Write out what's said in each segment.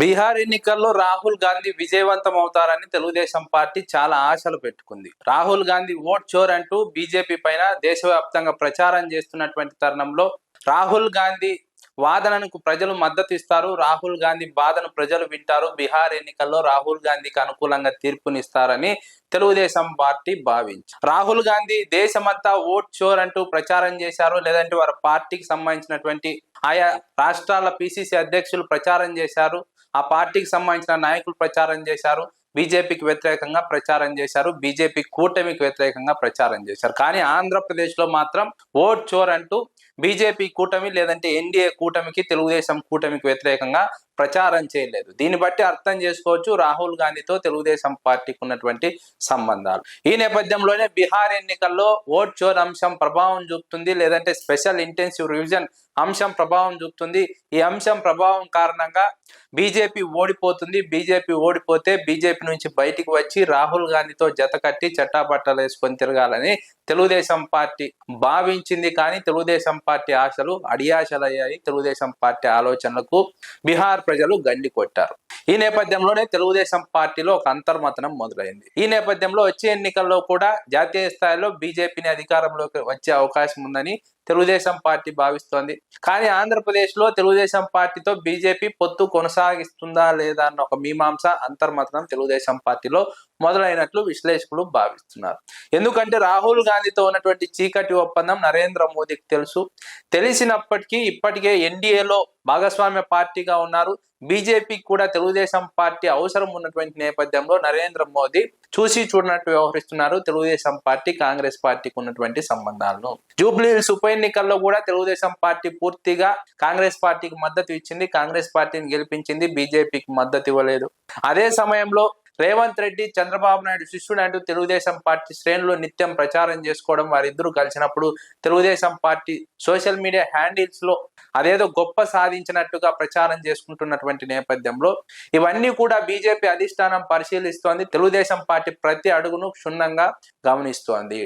బీహార్ ఎన్నికల్లో రాహుల్ గాంధీ విజయవంతం అవుతారని తెలుగుదేశం పార్టీ చాలా ఆశలు పెట్టుకుంది. రాహుల్ గాంధీ ఓట్ చోర్ అంటూ బీజేపీ పైన దేశవ్యాప్తంగా ప్రచారం చేస్తున్నటువంటి తరుణంలో రాహుల్ గాంధీ వాదనకు ప్రజలు మద్దతు ఇస్తారు రాహుల్ గాంధీ బాధను ప్రజలు వింటారు. బీహార్ ఎన్నికల్లో రాహుల్ గాంధీకి అనుకూలంగా తీర్పునిస్తారని తెలుగుదేశం పార్టీ భావించి రాహుల్ గాంధీ దేశమంతా ఓట్ చోర్ అంటూ ప్రచారం చేశారు. లేదంటే వారి పార్టీకి సంబంధించినటువంటి ఆయా రాష్ట్రాల పిసిసి అధ్యక్షులు ప్రచారం చేశారు. ఆ పార్టీకి సంబంధించిన నాయకులు ప్రచారం చేశారు. బీజేపీకి వ్యతిరేకంగా ప్రచారం చేశారు. బీజేపీ కూటమికి వ్యతిరేకంగా ప్రచారం చేశారు. కానీ ఆంధ్రప్రదేశ్లో మాత్రం ఓట్ చోర్ అంటూ బీజేపీ కూటమి లేదంటే ఎన్డీఏ కూటమికి తెలుగుదేశం కూటమికి వ్యతిరేకంగా ప్రచారం చేయలేదు. దీన్ని బట్టి అర్థం చేసుకోవచ్చు రాహుల్ గాంధీతో తెలుగుదేశం పార్టీకి ఉన్నటువంటి సంబంధాలు. ఈ నేపథ్యంలోనే బీహార్ ఎన్నికల్లో ఓట్ చోర్ అంశం ప్రభావం చూపుతుంది లేదంటే స్పెషల్ ఇంటెన్సివ్ రివిజన్ అంశం ప్రభావం చూపుతుంది. ఈ అంశం ప్రభావం కారణంగా బీజేపీ ఓడిపోతుంది బీజేపీ ఓడిపోతే బీజేపీ నుంచి బయటికి వచ్చి రాహుల్ గాంధీతో జత కట్టి చట్టాబట్టలు వేసుకొని తిరగాలని తెలుగుదేశం పార్టీ భావించింది కానీ తెలుగుదేశం పార్టీ ఆశలు అడియాశలయ్యాయి. తెలుగుదేశం పార్టీ ఆలోచనలకు బీహార్ ప్రజలు గండి కొట్టారు. ఈ నేపథ్యంలోనే తెలుగుదేశం పార్టీలో ఒక అంతర్మతనం మొదలైంది. ఈ నేపథ్యంలో వచ్చే ఎన్నికల్లో కూడా జాతీయ స్థాయిలో బీజేపీని అధికారంలోకి వచ్చే అవకాశం ఉందని తెలుగుదేశం పార్టీ భావిస్తోంది. కానీ ఆంధ్రప్రదేశ్లో తెలుగుదేశం పార్టీతో బీజేపీ పొత్తు కొనసాగిస్తుందా లేదా అన్న ఒక మీమాంస అంతర్మతనం తెలుగుదేశం పార్టీలో మొదలైనట్లు విశ్లేషకులు భావిస్తున్నారు. ఎందుకంటే రాహుల్ గాంధీతో ఉన్నటువంటి చీకటి ఒప్పందం నరేంద్ర మోదీకి తెలుసు. తెలిసినప్పటికీ ఇప్పటికే ఎన్డీఏలో భాగస్వామ్య పార్టీగా ఉన్నారు. బీజేపీకి కూడా తెలుగుదేశం పార్టీ అవసరం ఉన్నటువంటి నేపథ్యంలో నరేంద్ర మోదీ చూసి చూడనట్టు వ్యవహరిస్తున్నారు. తెలుగుదేశం పార్టీ కాంగ్రెస్ పార్టీకి ఉన్నటువంటి సంబంధాలను. జూబ్లీ హిల్స్ ఉప ఎన్నికల్లో కూడా తెలుగుదేశం పార్టీ పూర్తిగా కాంగ్రెస్ పార్టీకి మద్దతు ఇచ్చింది. కాంగ్రెస్ పార్టీని గెలిపించింది. బీజేపీకి మద్దతు ఇవ్వలేదు. అదే సమయంలో రేవంత్ రెడ్డి చంద్రబాబు నాయుడు శిష్యుడు అంటూ తెలుగుదేశం పార్టీ శ్రేణులు నిత్యం ప్రచారం చేసుకోవడం వారిద్దరూ కలిసినప్పుడు తెలుగుదేశం పార్టీ సోషల్ మీడియా హ్యాండిల్స్లో అదేదో గొప్ప సాధించినట్టుగా ప్రచారం చేసుకుంటున్నటువంటి నేపథ్యంలో ఇవన్నీ కూడా బీజేపీ అధిష్టానం పరిశీలిస్తోంది. తెలుగుదేశం పార్టీ ప్రతి అడుగును క్షుణ్ణంగా గమనిస్తోంది.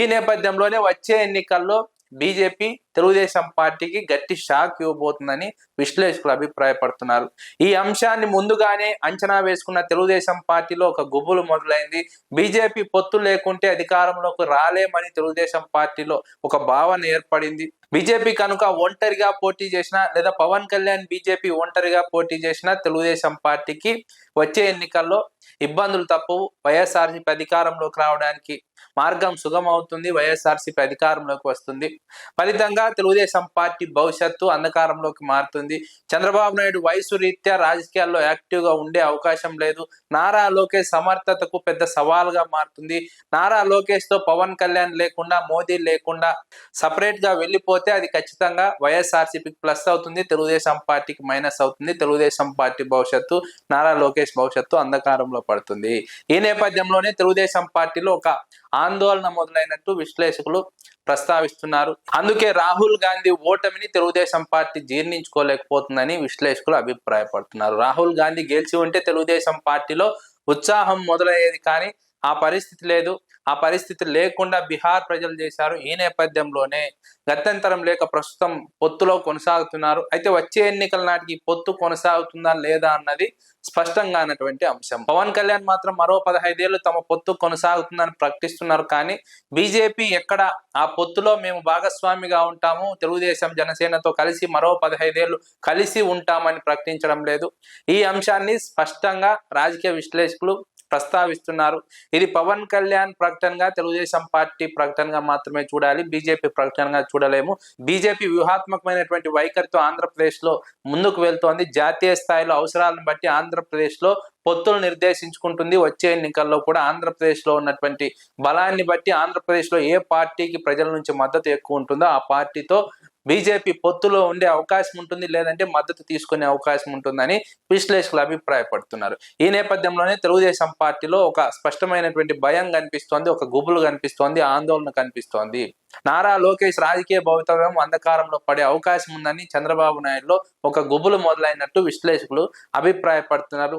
ఈ నేపథ్యంలోనే వచ్చే ఎన్నికల్లో బీజేపీ తెలుగుదేశం పార్టీకి గట్టి షాక్ ఇవ్వబోతుందని విశ్లేషకులు అభిప్రాయపడుతున్నారు. ఈ అంశాన్ని ముందుగానే అంచనా వేసుకున్న తెలుగుదేశం పార్టీలో ఒక గుబులు మొదలైంది. బీజేపీ పొత్తు లేకుంటే అధికారంలోకి రాలేమని తెలుగుదేశం పార్టీలో ఒక భావన ఏర్పడింది. బీజేపీ కనుక ఒంటరిగా పోటీ చేసినా లేదా పవన్ కళ్యాణ్ బీజేపీ ఒంటరిగా పోటీ చేసినా తెలుగుదేశం పార్టీకి వచ్చే ఎన్నికల్లో ఇబ్బందులు తప్పవు. వైఎస్ఆర్సీపీ అధికారంలోకి రావడానికి మార్గం సుగమవుతుంది. వైఎస్ఆర్సీపీ అధికారంలోకి వస్తుంది. ఫలితంగా తెలుగుదేశం పార్టీ భవిష్యత్తు అంధకారంలోకి మారుతుంది. చంద్రబాబు నాయుడు వయసు రీత్యా రాజకీయాల్లో యాక్టివ్గా ఉండే అవకాశం లేదు. నారా లోకేష్ సమర్థతకు పెద్ద సవాల్గా మారుతుంది. నారా లోకేష్తో పవన్ కళ్యాణ్ లేకుండా మోదీ లేకుండా సపరేట్గా వెళ్ళిపోతే అది ఖచ్చితంగా వైఎస్ఆర్సీపీకి ప్లస్ అవుతుంది. తెలుగుదేశం పార్టీకి మైనస్ అవుతుంది. తెలుగుదేశం పార్టీ భవిష్యత్తు నారా లోకేష్ భవిష్యత్తు అంధకారంలో పడుతుంది. ఈ నేపథ్యంలోనే తెలుగుదేశం పార్టీలో ఒక ఆందోళన మొదలైనట్టు విశ్లేషకులు ప్రస్తావిస్తున్నారు. అందుకే రాహుల్ గాంధీ ఓటమిని తెలుగుదేశం పార్టీ జీర్ణించుకోలేకపోతుందని విశ్లేషకులు అభిప్రాయపడుతున్నారు. రాహుల్ గాంధీ గెలిచి ఉంటే తెలుగుదేశం పార్టీలో ఉత్సాహం మొదలయ్యేది కానీ ఆ పరిస్థితి లేదు. ఆ పరిస్థితి లేకుండా బీహార్ ప్రజలు చేశారు. ఈ నేపథ్యంలోనే గత్యంతరం లేక ప్రస్తుతం పొత్తులో కొనసాగుతున్నారు. అయితే వచ్చే ఎన్నికల నాటికి పొత్తు కొనసాగుతుందా లేదా అన్నది స్పష్టంగా అన్నటువంటి అంశం. పవన్ కళ్యాణ్ మాత్రం మరో పదహైదేళ్ళు తమ పొత్తు కొనసాగుతుందని ప్రకటిస్తున్నారు. కానీ బీజేపీ ఎక్కడ ఆ పొత్తులో మేము భాగస్వామిగా ఉంటాము. తెలుగుదేశం జనసేనతో కలిసి మరో పదహైదేళ్ళు కలిసి ఉంటామని ప్రకటించడం లేదు. ఈ అంశాన్ని స్పష్టంగా రాజకీయ విశ్లేషకులు ప్రస్తావిస్తున్నారు. ఇది పవన్ కళ్యాణ్ ప్రకటనగా తెలుగుదేశం పార్టీ ప్రకటనగా మాత్రమే చూడాలి. బీజేపీ ప్రకటనగా చూడలేము. బీజేపీ వ్యూహాత్మకమైనటువంటి వైఖరితో ఆంధ్రప్రదేశ్లో ముందుకు వెళ్తోంది. జాతీయ స్థాయిలో అవసరాలను బట్టి ఆంధ్రప్రదేశ్లో పొత్తులు నిర్దేశించుకుంటుంది. వచ్చే ఎన్నికల్లో కూడా ఆంధ్రప్రదేశ్లో ఉన్నటువంటి బలాన్ని బట్టి ఆంధ్రప్రదేశ్లో ఏ పార్టీకి ప్రజల నుంచి మద్దతు ఎక్కువ ఉంటుందో ఆ పార్టీతో బీజేపీ పొత్తులో ఉండే అవకాశం ఉంటుంది లేదంటే మద్దతు తీసుకునే అవకాశం ఉంటుందని విశ్లేషకులు అభిప్రాయపడుతున్నారు. ఈ నేపథ్యంలోనే తెలుగుదేశం పార్టీలో ఒక స్పష్టమైనటువంటి భయం కనిపిస్తోంది ఒక గుబులు కనిపిస్తోంది ఆందోళన కనిపిస్తోంది. నారా లోకేష్ రాజకీయ భవితవ్యం అంధకారంలో పడే అవకాశం ఉందని చంద్రబాబు నాయుడులో ఒక గుబులు మొదలైనట్టు విశ్లేషకులు అభిప్రాయపడుతున్నారు.